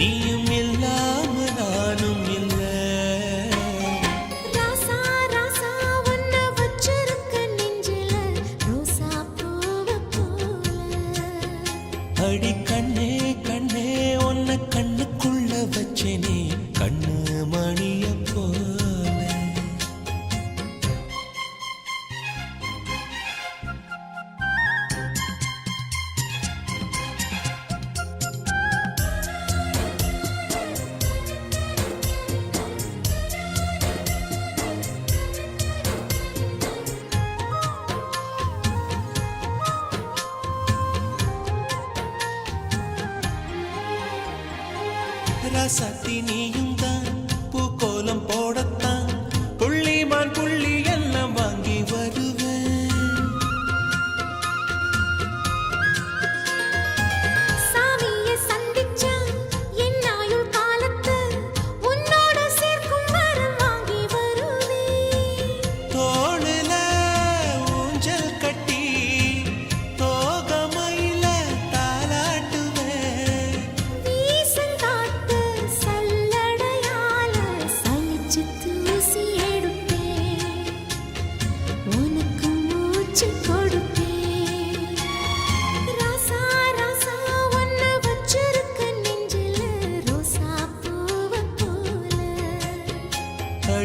need. ரசத்தினியும்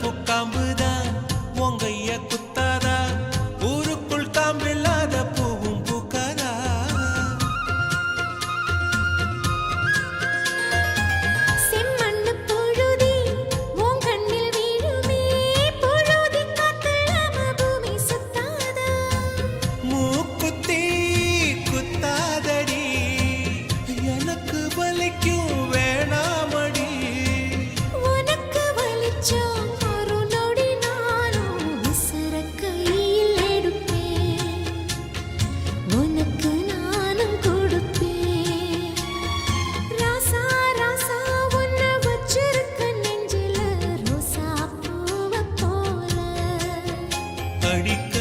பூக்காம்புதான் உங்கைய குத்து அடிக்க